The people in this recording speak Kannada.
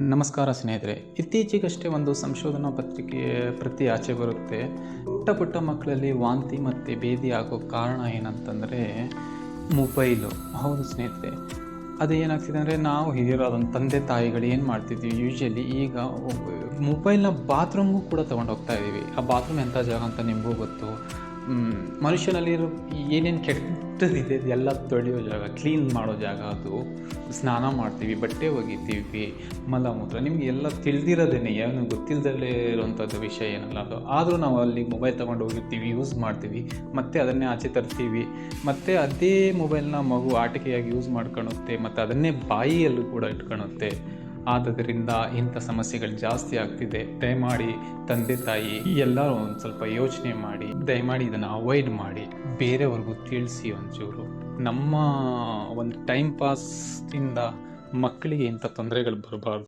ನಮಸ್ಕಾರ ಸ್ನೇಹಿತರೆ. ಇತ್ತೀಚೆಗಷ್ಟೇ ಒಂದು ಸಂಶೋಧನಾ ಪತ್ರಿಕೆ ಪ್ರತಿ ಆಚೆ ಬರುತ್ತೆ. ಪುಟ್ಟ ಪುಟ್ಟ ಮಕ್ಕಳಲ್ಲಿ ವಾಂತಿ ಮತ್ತು ಭೇದಿ ಆಗೋ ಕಾರಣ ಏನಂತಂದರೆ ಮೊಬೈಲು. ಹೌದು ಸ್ನೇಹಿತರೆ. ಅದು ಏನಾಗ್ತಿದೆ ಅಂದರೆ ನಾವು ಹಿರಿಯರಾದಂಥ ತಂದೆ ತಾಯಿಗಳು ಏನು ಮಾಡ್ತಿದ್ವಿ? ಯೂಶಲಿ ಈಗ ಮೊಬೈಲ್ನ ಬಾತ್ರೂಮ್ಗೂ ಕೂಡ ತೊಗೊಂಡು ಹೋಗ್ತಾ ಇದ್ದೀವಿ. ಆ ಬಾತ್ರೂಮ್ ಎಂಥ ಜಾಗ ಅಂತ ನಿಮಗೂ ಗೊತ್ತು. ಮನುಷ್ಯನಲ್ಲಿರೋ ಏನೇನು ಕೆಟ್ಟದಿದೆ ಎಲ್ಲ ತೊಳೆಯೋ ಜಾಗ ಕ್ಲೀನ್ ಮಾಡೋ ಜಾಗ ಅದು. ಸ್ನಾನ ಮಾಡ್ತೀವಿ, ಬಟ್ಟೆ ಒಗಿತೀವಿ, ಮಲಮೂತ್ರ, ನಿಮಗೆ ಎಲ್ಲ ತಿಳಿದಿರೋದೇನೆ, ಏನು ಗೊತ್ತಿಲ್ಲದಲ್ಲೇ ಇರೋವಂಥದ್ದು ವಿಷಯ ಏನಲ್ಲ ಅದು. ಆದರೂ ನಾವು ಅಲ್ಲಿ ಮೊಬೈಲ್ ತೊಗೊಂಡು ಹೋಗಿರ್ತೀವಿ ಯೂಸ್ ಮಾಡ್ತೀವಿ, ಮತ್ತು ಅದನ್ನೇ ಆಚೆ ತರ್ತೀವಿ, ಮತ್ತು ಅದೇ ಮೊಬೈಲ್ನ ಮಗು ಆಟಿಕೆಯಾಗಿ ಯೂಸ್ ಮಾಡ್ಕೊಳುತ್ತೆ ಮತ್ತು ಅದನ್ನೇ ಬಾಯಿಯಲ್ಲೂ ಕೂಡ ಇಟ್ಕೊಳುತ್ತೆ ಆದ್ದರಿಂದ ಇಂಥ ಸಮಸ್ಯೆಗಳು ಜಾಸ್ತಿ ಆಗ್ತಿದೆ. ದಯಮಾಡಿ ತಂದೆ ತಾಯಿ, ಎಲ್ಲರೂ ಒಂದು ಸ್ವಲ್ಪ ಯೋಚನೆ ಮಾಡಿ, ದಯಮಾಡಿ ಇದನ್ನು ಅವಾಯ್ಡ್ ಮಾಡಿ. ಬೇರೆಯವ್ರಿಗೂ ತಿಳಿಸಿ ಒಂಚೂರು. ನಮ್ಮ ಒಂದು ಟೈಮ್ ಪಾಸಿಂದ ಮಕ್ಕಳಿಗೆ ಇಂಥ ತೊಂದರೆಗಳು ಬರಬಾರ್ದು.